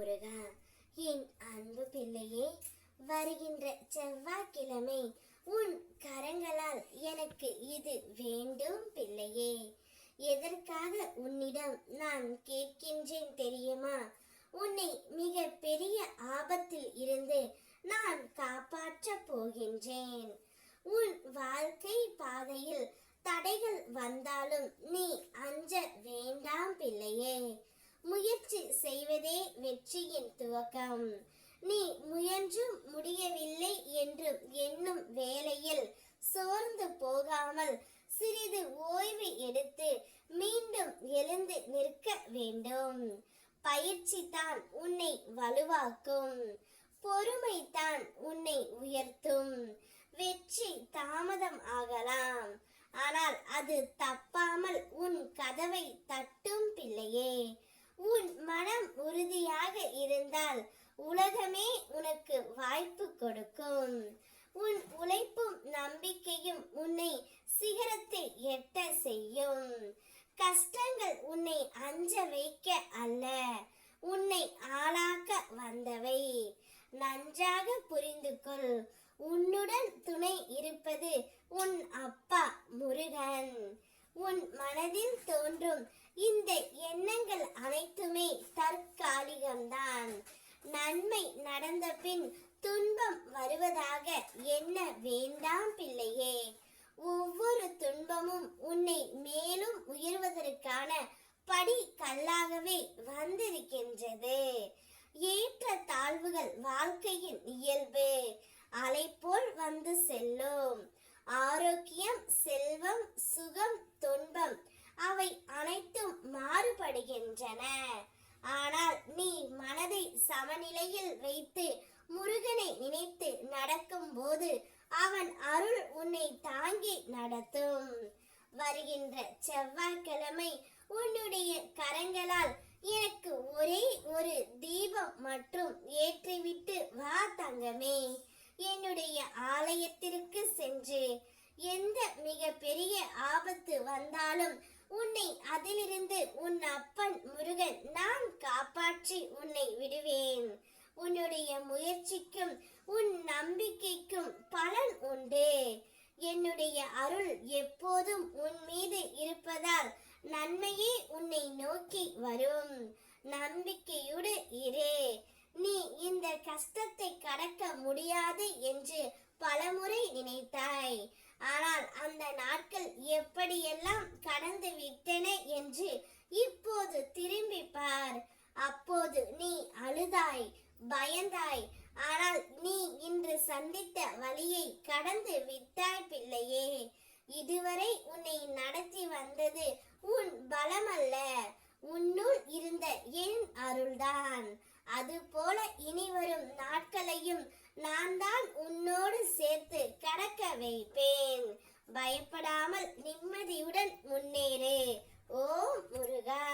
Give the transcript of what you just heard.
முருகா என் அன்பு பிள்ளையே வருகின்ற செவ்வாய்க்கிழமை உன் கரங்களால் எனக்கு இது வேண்டும் பிள்ளையே. எதற்காக உன்னிடம் நான் கேட்கின்றேன் தெரியுமா? உன்னை மிக பெரிய ஆபத்தில் இருந்து நான் காப்பாற்றப் போகின்றேன். உன் வாழ்க்கை பாதையில் தடைகள் வந்தாலும் நீ அஞ்ச வேண்டாம் பிள்ளையே முயற்சி செய்வதே வெற்றியின் துவக்கம் முயன்று முயன்றும் முடியவில்லை என்று எண்ணும் வேளையில் சோர்ந்து போகாமல் சிறிது ஓய்வு எடுத்து மீண்டும் எழுந்து நிற்க வேண்டும். பயிற்சி தான் உன்னை வலுவாக்கும். பொறுமை தான் உன்னை உயர்த்தும். வெற்றி தாமதம் ஆகலாம். ஆனால் அது தப்பாமல் உன் கதவை தட்டும் பிள்ளையே. உன் மனம் உறுதியாக இருந்தால் உலகமே உனக்கு வாய்ப்பு கொடுக்கும். உன் உழைப்பும் நம்பிக்கையும் உன்னை சிகரத்தை எட்ட செய்யும். கஷ்டங்கள் உன்னை அஞ்ச வைக்க அல்ல உன்னை ஆளாக்க வந்தவை. நன்றாக புரிந்து கொள் உன்னுடன் துணை இருப்பது உன் அப்பா முருகன். உன் மனதில் தோன்றும் இந்த எண்ணங்கள் அனைத்துமே தற்காலிகம்தான். நன்மை நடந்த பின் துன்பம் வருவதாக என்ன வேண்டாம் பிள்ளையே? ஒவ்வொரு துன்பமும் உன்னை மேலும் உயர்வதற்கான படி கல்லாகவே வந்திருக்கின்றது. ஏற்ற தாழ்வுகள் வாழ்க்கையின் இயல்பு. அலை போல் வந்து செல்லும். ஆரோக்கியம் செல்வம் சுகம் துன்பம் அவை அனைத்தும் மாறுபடுகின்றன. ஆனால் நீ மனதை சமநிலையில் வைத்து முருகனை நினைத்து நடக்கும் போது அவன் அருள் உன்னை தாங்கி நடத்தும். வருகின்ற செவ்வாய்க்கிழமை உன்னுடைய கரங்களால் எனக்கு ஒரே ஒரு தீபம் மற்றும் ஏற்றிவிட்டு வா தங்கமே. என்னுடைய ஆலயத்திற்கு சென்று எந்த மிக பெரிய ஆபத்து வந்தாலும் உன்னை அதிலிருந்து உன் அப்பன் முருகன் நான் காப்பாற்றி உன்னை விடுவேன். உன்னுடைய முயற்சிக்கும் உன் நம்பிக்கைக்கும் பலன் உண்டு. என்னுடைய அருள் எப்போதும் உன் மீது இருப்பதால் நன்மையே உன்னை நோக்கி வரும். நம்பிக்கையோடு இரு. நீ இந்த கஷ்டத்தை கடக்க முடியாது என்று பலமுறை நினைத்தாய். ஆனால் அந்த நாட்கள் எப்படியெல்லாம் கடந்து விட்டன என்று இப்போது திரும்பி பார் அப்போது நீ அழுதாய் பயந்தாய். ஆனால் நீ இன்று சந்தித்த வழியை கடந்து விட்டாய் பிள்ளையே. இதுவரை உன்னை அதுபோல இனி வரும் நாட்களையும் நான் தான் உன்னோடு சேர்த்து கடக்க வைப்பேன். பயப்படாமல் நிம்மதியுடன் முன்னேறு. ஓம் முருகா.